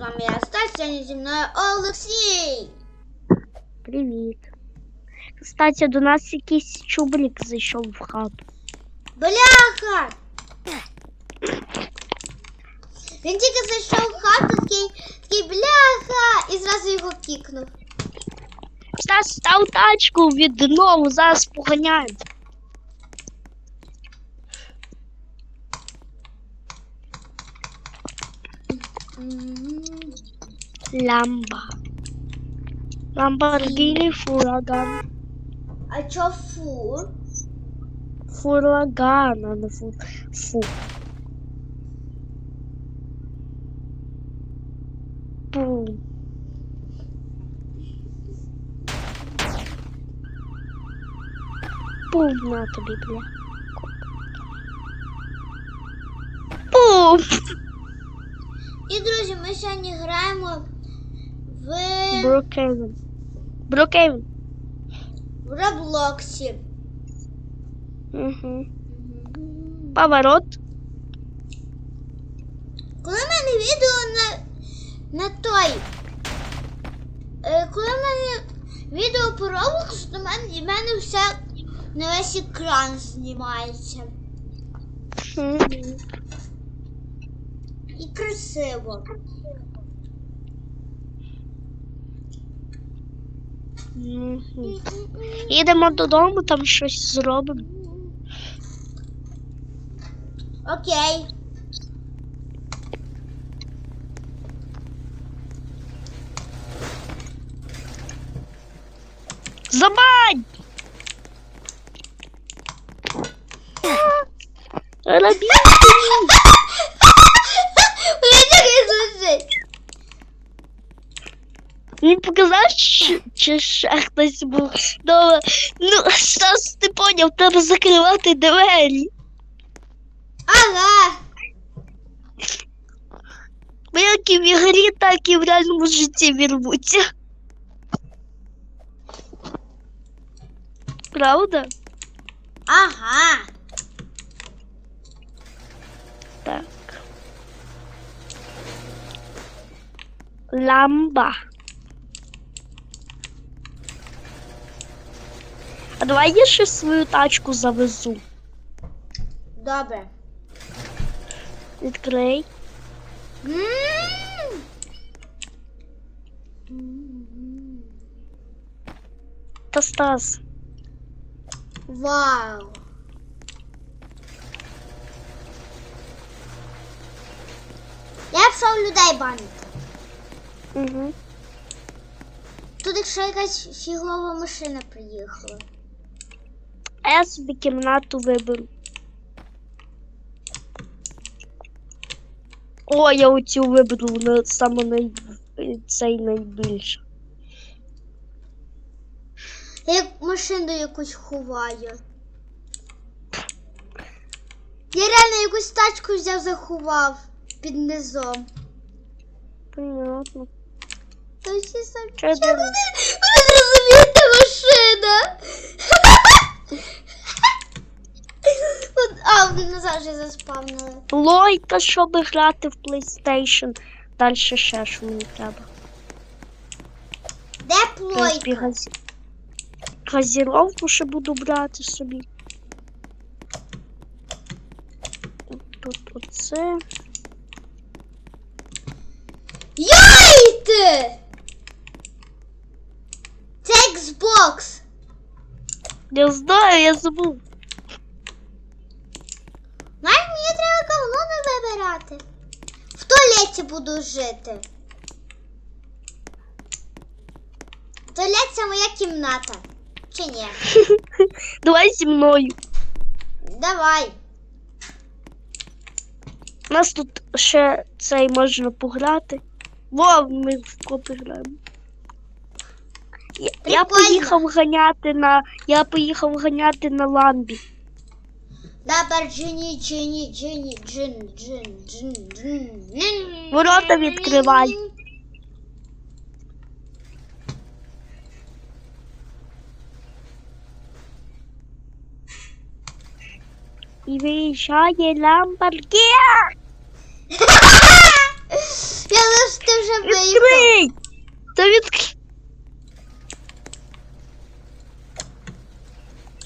вами я Стась, сьогодні зі мною Олексій. Привіт. Кстати, до нас якийсь чубрик зайшов в хату. Бляха! Він тільки зайшов в хату, такий, такий бляха, і зразу його кікнув. Стас, став тачку від дому, зараз поганяємо. Ламба. Ламборгіні фураган. А чо фу? Фураган, а не фу. Фу. Бум. Бум на тобі, бля. Бум! І друзі, ми сьогодні граємо в, Брокейвен. Брокейвен. в Роблоксі. Угу. Поворот. Коли в мене відео на, на той. Е, коли в мене відео по Roblox, то в мене, в мене все на весь екран знімається. Мгм. І красиво. Мгм. Їдемо додому, там щось зробимо. Окей. Забань! Робіть! Він такий звучить. Він показав, чи, чи ще хтось був. Добре. Ну, Стас, ти поняв, треба закривати двері. Ага. Бо як і в ігрі, так і в реальному житті вірвуться. Правда? Ага. Так. Ламба. А давай я ще свою тачку завезу. Добре. Відкрий. М. Та Стас. Вау. Я пішов людей банити. Угу. Тут якщо якась фігова машина приїхала. А я собі кімнату виберу. О, я оцю виберу на саме най... цей найбільше. Я як машину якусь ховаю. Я реально якусь тачку взяв, заховав під низом. Понятно. То всі Що дивно? вони, вони зрозумієте машина. А, вони назад вже заспавнили. Логіка, щоб грати в PlayStation. Далі ще що мені треба. Де плойка? газі... газіровку ще буду брати собі. Тут оце. Яйте! Це Xbox. Я знаю, я забув. Знаєш, мені треба говно вибирати. В туалеті буду жити. Туалет це моя кімната. Чи ні? Давай зі мною. Давай. У нас тут ще цей можна пограти. Во, ми в копі граємо. Я, поїхав ганяти на. Я поїхав ганяти на ламбі. Дабар джині, джині, джині, джин, джин, джин, джин. джин. Ворота відкривай. І виїжджає Ламборгіні. Я лише ти вже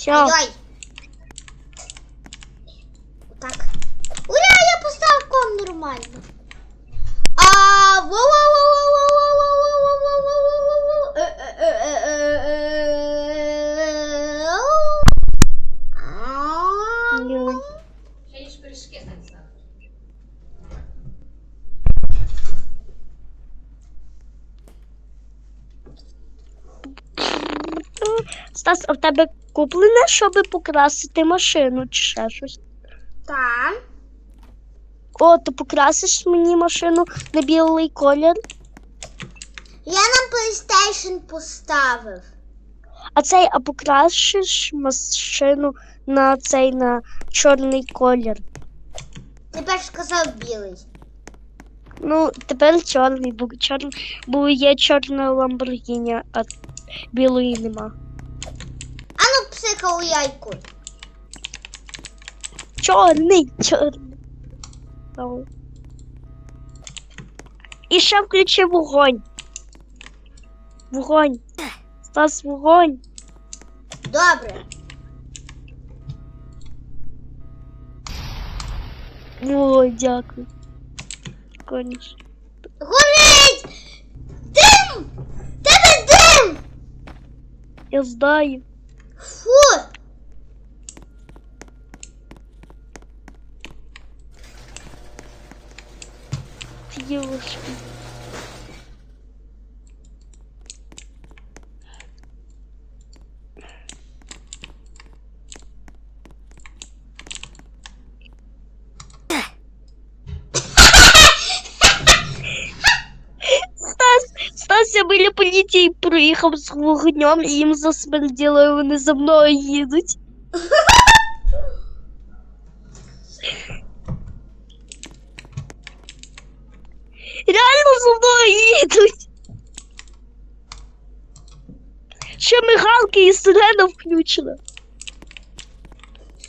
Що? Ой. Так. Ура, я поставив ком нормально. А во во во во во во во во во во во во во Е, е, е, е, е, е, е. Ні. Ще їж пиріжки, Станіслав. Стас, а в тебе куплене, щоб покрасити машину чи ще щось? Так. О, ти покрасиш мені машину на білий колір. Я на PlayStation поставив. А цей, а покрасиш машину на цей на чорний колір. Тепер сказав білий. Ну, тепер чорний, бо чорний, бо є чорна Ламборгіні, а білої нема. Псика у яйку. Чорний, чорний. І ще включи вогонь. Вогонь. Стас, вогонь. Добре. О, дякую. Конечно. Горить! Дим! Тебе дим! Я знаю. Фу! Девушки. Стас, Стас, я біля проїхав з вогнем і їм засмерділо, і вони за мною їдуть. Реально за мною їдуть. Ще мигалки і сирена включена.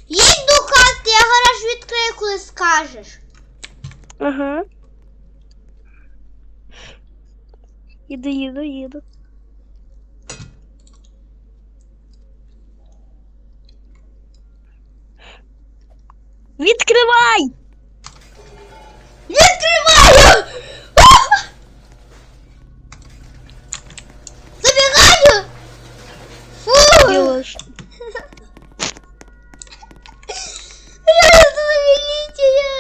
Їдь до хати, я гараж відкрию, коли скажеш. Ага. Їду, їду, їду. Відкривай! Відкриваю! Забігаю! Фу! Міліція!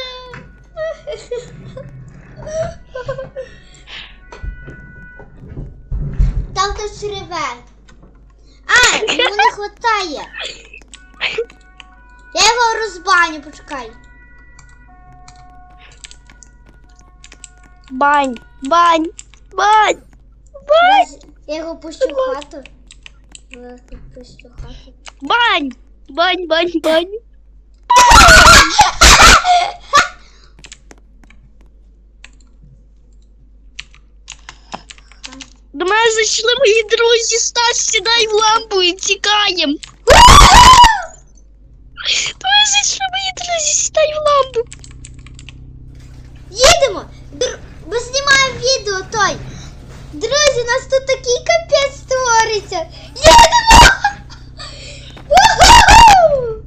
Там хтось реве. А, йому не хватає. Я його розбаню, почекай. Бань, бань, бань. Раз- Я його пущу в хату. Я його пущу в хату. Бань! Бань, бань, бань. До мене зайшли мої друзі, Стас, сідай в лампу і тікаємо. До мене зайшли мої друзі, сідай в лампу. Їдемо! Др... Ми знімаємо відео той. Друзі, у нас тут такий капець створиться. Їдемо! Уху!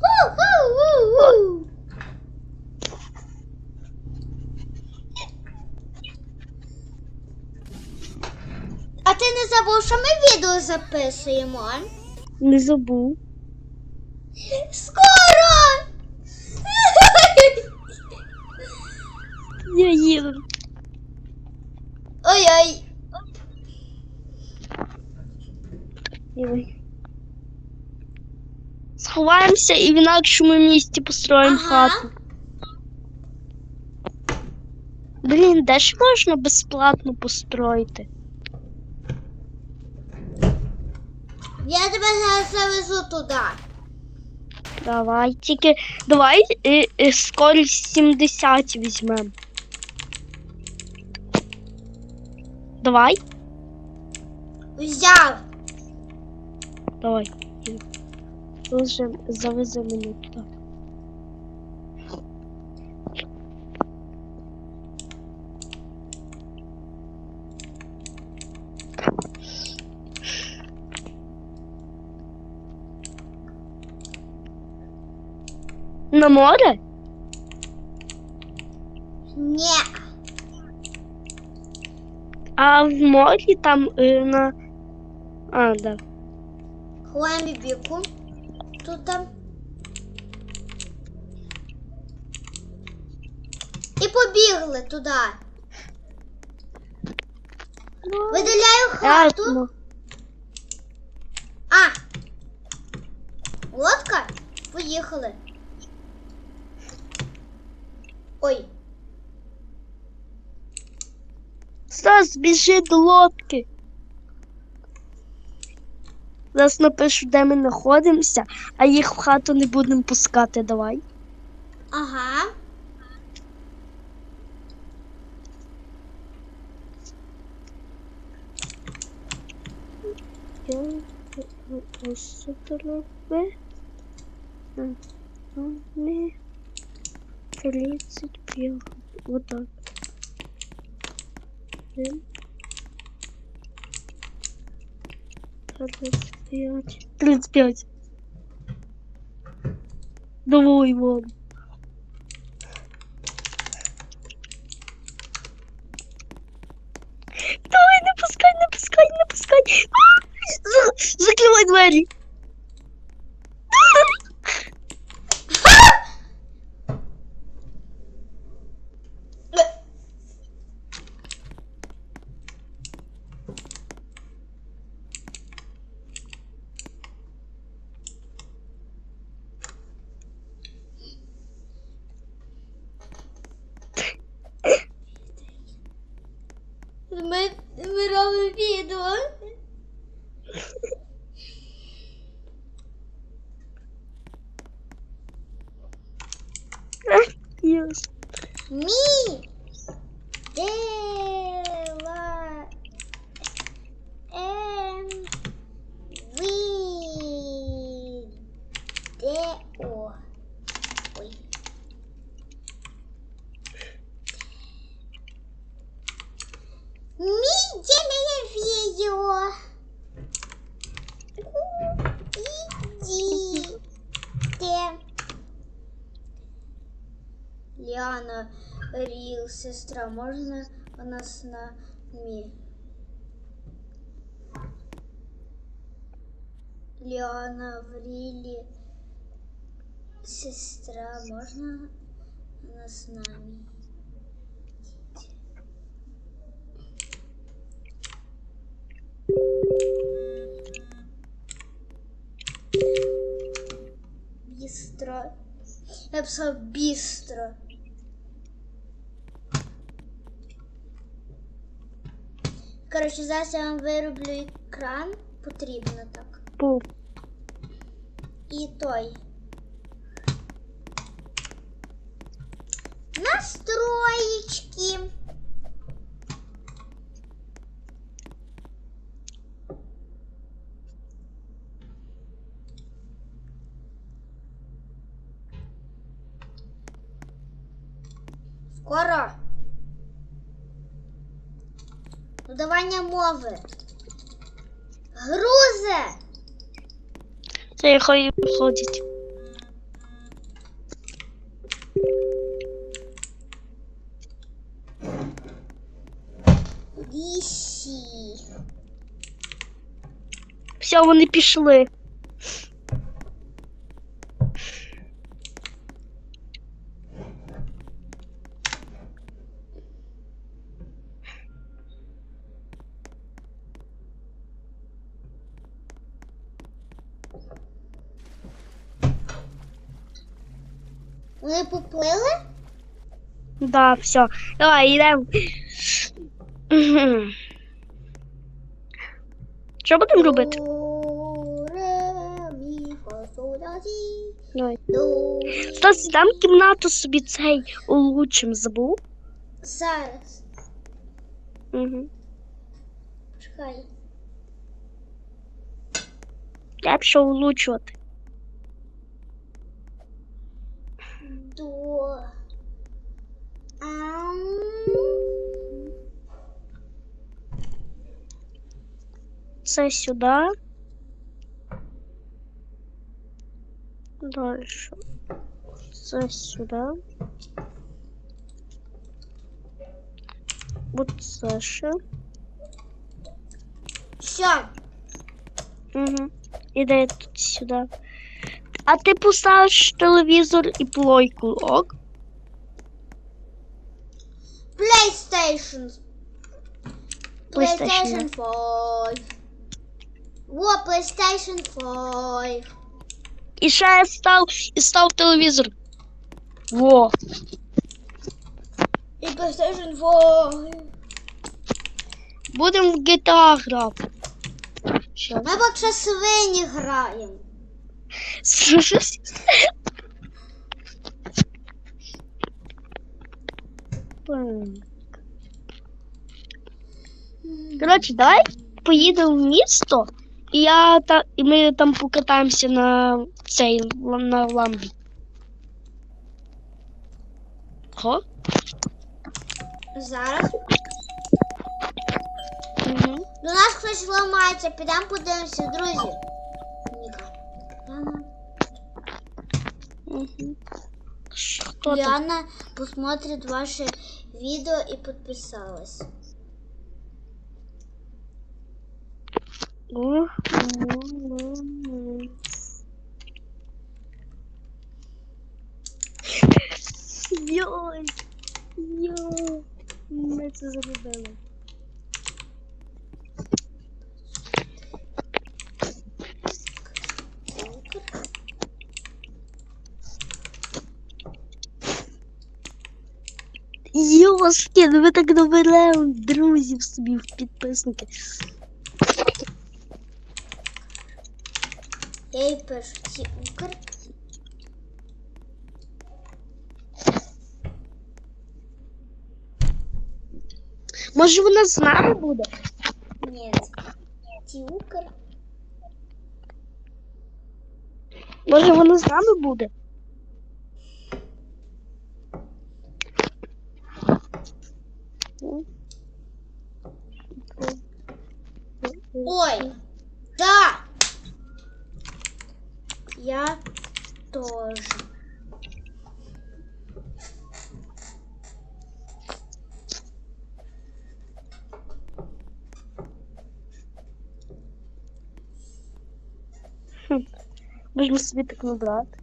Уху-ху-ху! А ти не забув, що ми відео записуємо? Не забув. Скоро! Я їду. Ой-ой. Сховаємося і в інакшому місці построїмо Ага. хату. Блін, де ж можна безплатно построїти? Я тебе зараз завезу туди. Давай, тільки давай і, і скорість 70 візьмем. Давай, Взяв. давай. Завези, мене туди. На море? Ні. А в морі там е, на. А, да. Ховаємо бібіку. Тут там. І побігли туди. Видаляю хату. Ясно. А! Лодка? Поїхали. Ой, Стас, біжи до лодки. Зараз напишу, де ми знаходимося, а їх в хату не будемо пускати, давай. ага. Я ось тут роби. Ми 35. Вот так. Один. 35. 35. Давай, Иван. Давай, не пускай, не пускай, не пускай. А! За- Закривай двері. Ми, ми Ліана Ріл, сестра, можна у нас на мі? Ліана в Рілі, сестра, можна у нас на мі? Бістро. Я писав бістро. Коротше, зараз я вам вироблю екран. Потрібно так. Пу. І той. Настроечки. Скоро. Додавання мови. Грузе. Це хай виходить. Вісі. Все, вони пішли. Вони поплили? Да, все. Давай, йдемо. Що будемо робити? Давай. Стас, дам кімнату собі цей улучшим забув. Зараз. Угу. Чекай. Я пішов улучшувати. Це сюди. Далі. Це сюди. От це ще. Все. Угу. Іде тут сюди. А ти поставиш телевізор і плойку, ок? PlayStation. PlayStation, PlayStation 5. Во, PlayStation 5. І ще я став і став телевізор. Во. І PlayStation 5. Будемо в GTA грати. Що? Ми поки свині граємо. Щось? Коротше, давай поїдемо в місто, і я та і ми там покатаємося на цей на ламбі. Го? Зараз. Угу. До нас хтось ламається, підемо подивимося, друзі. Ніка. Угу. Хто там? Лиана посмотрит ваше видео и подписалась. О, Йой, йой, ми це зробили. Йошки, ну ви так наберемо друзів собі в підписники. Я їй пишу укр. Може вона з нами буде? Нет. укр. Може вона з нами буде? Ой. Да. Я тоже. Можемо собі так набрати.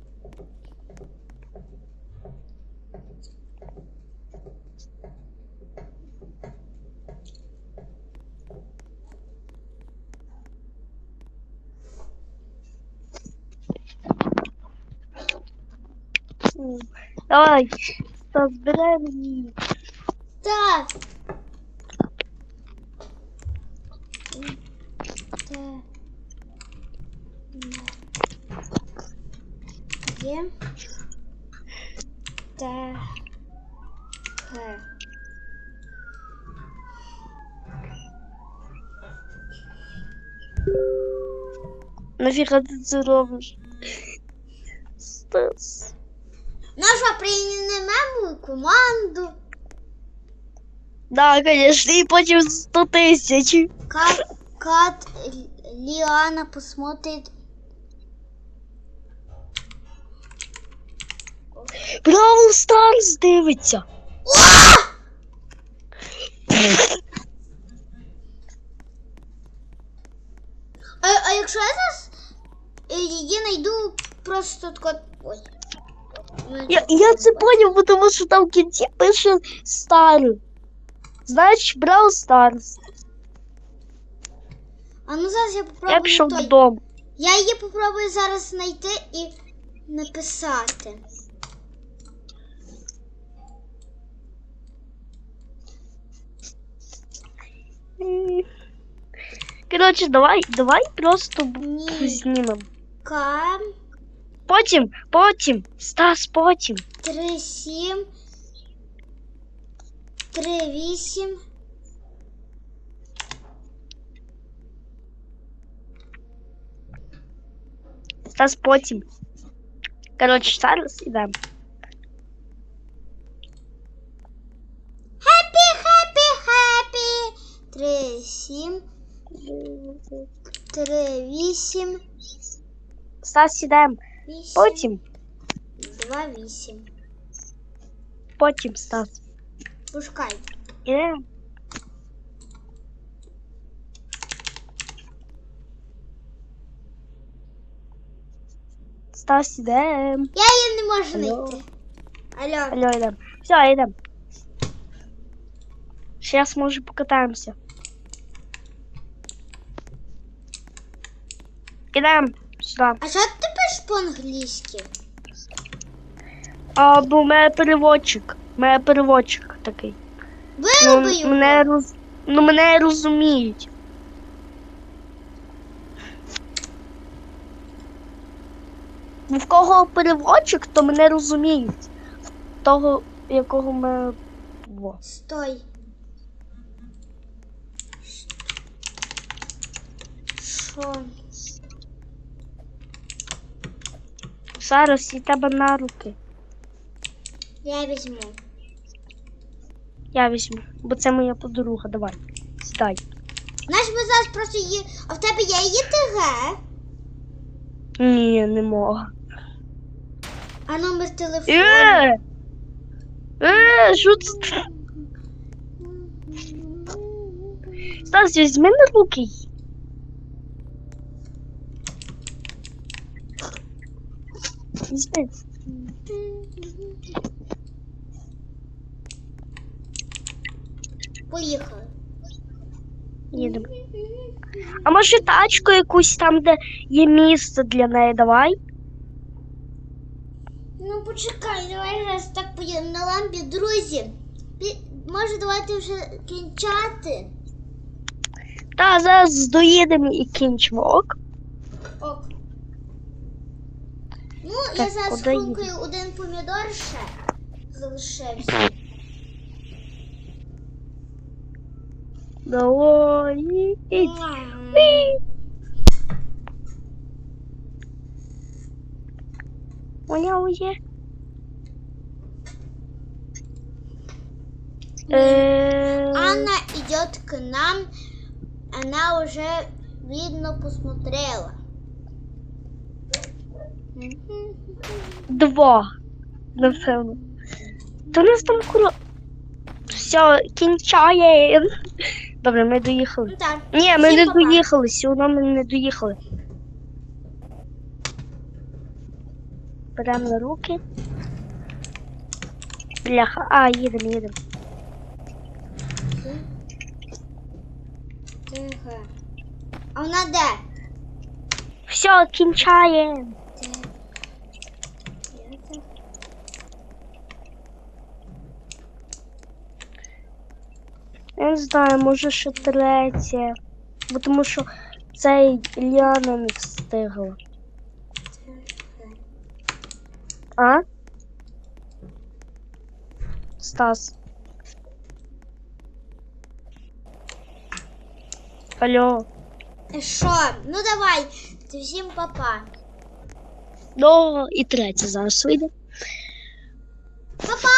Давай. Так. Так. Є. Та. Х. Нафіга ти це робиш? Стас. Що, приймемо команду. Да, конечно, і потім 100 тисяч. Кат, Кат Л- Лиана посмотрит. Бравл Старс дивиться. А, а якщо я зараз е, її знайду просто тако. Ой. Ну, Я, я це поняв, бо тому що там в кінці пише Стар. Значить, Бравл Старс. А ну зараз я Я попробую пішов той. додому. Я її попробую зараз знайти і написати. М. Коротше, давай, давай просто б- Ні. знімемо. К Потім, потім, Стас, потім. 3 7 3 8 Стас, потім. Коротше, зараз ідемо. Хеппі, хеппі, хеппі. 3 7 3 8 Стас, ідемо. 8 Потім. Два вісім. Потім Стас. Пускай. Іде. Стас, ідем. Я її не можу Алло. знайти. Алло. Алло, йдем. Все, йдем. Сейчас, може, покатаємося. Ідем Сюди. А що ти пишеш по-англійськи? А, бо в мене переводчик. У мене переводчик такий. Ну, його. мене, роз... ну, мене розуміють. Ну, в кого переводчик, то мене розуміють. В того, якого ми. Во. Стой. Що? Зараз і тебе на руки. Я візьму. Я візьму, бо це моя подруга. Давай. Сідай. Знаєш, ми зараз просто її. А в тебе є її ТГ? Ні, не можу. А номер телефону? Е! Е, що це? Стас, візьми на руки. її. Візьми. Поїхали. Їдемо. А може тачку якусь там, де є місце для неї, давай? Ну почекай, давай зараз так поїдемо на лампі, друзі. Пі- Може, давайте вже кінчати. Та зараз доїдемо і кінчимо. Ок? Ок. Ну, я Так, зараз хрумкаю один помідор ще залишився. Давай. Моя ує. Е, Анна идет к нам. Она уже, видно, посмотрела. Два. Напевно. То у нас там куро. Все, кінчає. Добре, ми доїхали. Ну так. Ні, ми Всім не па-па. доїхали, сюди ми не доїхали. Беремо на руки. Бляха. А, їдемо, їдемо. Тихо. А вона де? Все, кінчає. Не знаю, може ще третє. Бо тому що цей Ліана не встигла. А? Стас. Алло. Що? Ну давай. Всім папа. Ну, і третє зараз вийде. Папа!